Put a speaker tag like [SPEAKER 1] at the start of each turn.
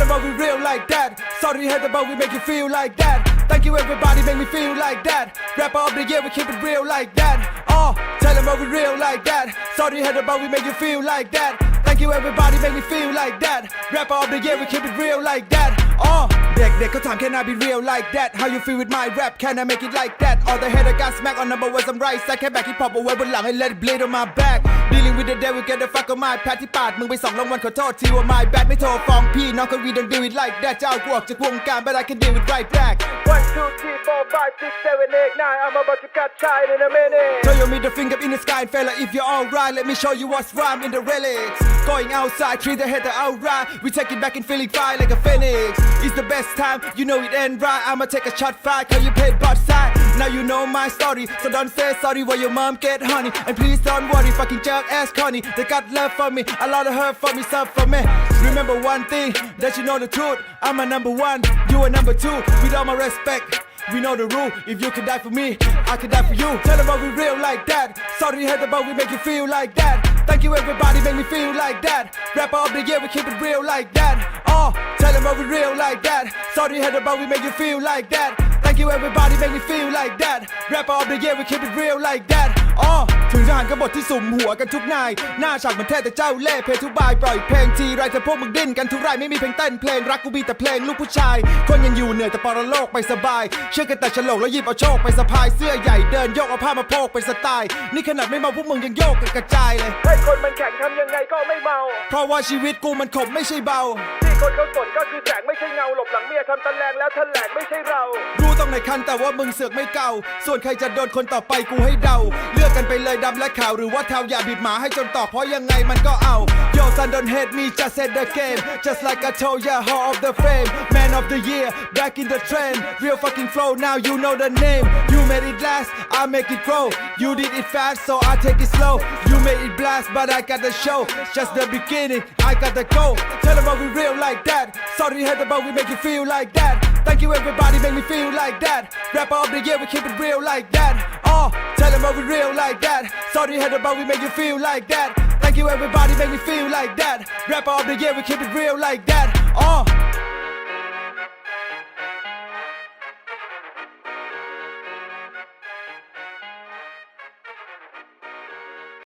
[SPEAKER 1] them how we real like that Sorry head about we make you feel like that Thank you everybody make me feel like that Rapper of the year we keep it real like that Oh tell them how we real like that Sorry head about we make you feel like that Thank you everybody make me feel like that Rapper of the year we keep it real like that Oh เด็กๆเขาถาม can I be real like that How you feel with my rap can I make it like that All the hater got smack on number was I'm right ใส่แค่แบกฮิปฮอปเอาไว้บนหลังให้ let it bleed on my back dealing with the devil get the fuck on my patty ปาดมึงไปสองรางวัลขอโทษทีว่า my bad ไม่โทรฟ้องพี่น้องก็ we don't do it like that I'll walk to Kwong เจ้ากูออกจากวงการ but I can do it right back
[SPEAKER 2] One, two, three, four, five, six, seven, eight, nine. I'm about to cut tight in a minute.
[SPEAKER 1] Show your middle finger in the sky, fella. If you're alright, let me show you what's rhyme in the relics. Going outside, treat the header outright. We take it back and feeling fire like a phoenix. It's the best time, you know it end right. I'ma take a shot fight, cause you paid both side. Now you know my story, so don't say sorry while your mom get honey. And please don't worry, fucking jerk ass Connie. They got love for me, a lot of hurt for me, some for me. Remember one thing, that you know the truth. I'm a number one, you a number two. With all my respect. We know the rule. If you can die for me, I can die for you. Tell them we real like that. Sorry head about we make you feel like that. Thank you everybody, make me feel like that. Rapper of the year, we keep it real like that. Oh, tell them we real like that. Sorry head about we make you feel like that. Thank you everybody, make me feel like that. Rapper of the year, we keep it real like that. Oh ถึงทหารกบฏที่สุ่มหัวกันทุกนาย หน้าฉากเหมันแท้แต่เจ้าเล่ห์เพลงทุบาย ปล่อยเพลงทีไรแต่พวกมึงดิ้นกันทุกไรไม่มีเพลงเต้นเพลงรักกูมีแต่เพลงลูกผู้ชาย คนยังอยู่เหนื่อยแต่ปรโลกไปสบาย เชื่อกันแต่ฉลกแล้วหยิบเอาโชคไปสะพายเสื้อใหญ่เดินโยกเอาผ้ามาโพกเป็นสไตล์ นี่ขนาดไม่เมาพวกมึงยังโยกกันกระจายเลย
[SPEAKER 2] ให้คนมันแข่งทำยังไงก็ไม่เมา
[SPEAKER 1] เพราะว่าชีวิตกูมันขมไม่ใช่เบา
[SPEAKER 2] คนเขาสนก็คือแสงไม่ใช่เงาหลบหลังเมียทำตะแลงแล้วทะแถลงไม่ใช่เรา
[SPEAKER 1] รู้ต้องในคันแต่ว่ามึงเสือกไม่เก่า ส่วนใครจะโดนคนต่อไปกูให้เดา เลือกกันไปเลยดำและขาวหรือว่าเทาอย่าบีบหมาให้จนตอบเพราะยังไงมันก็เอา Yo son don't hate me just set the game just like I told ya hall of the fame man of the year back in the trend real fucking flow now you know the name you made it last I make it grow you did it fast so I take it slow you made it blast but I got the show just the beginning I got the goal tell them how we real life like that sorry head about we make you feel like that Thank you everybody, make me feel like that. Rapper of the year, we keep it real like that. Oh, tell them we real like that. Sorry head about we make you feel like that. Thank you everybody, make me feel like that. Rapper of the year, we keep it real like that. Oh.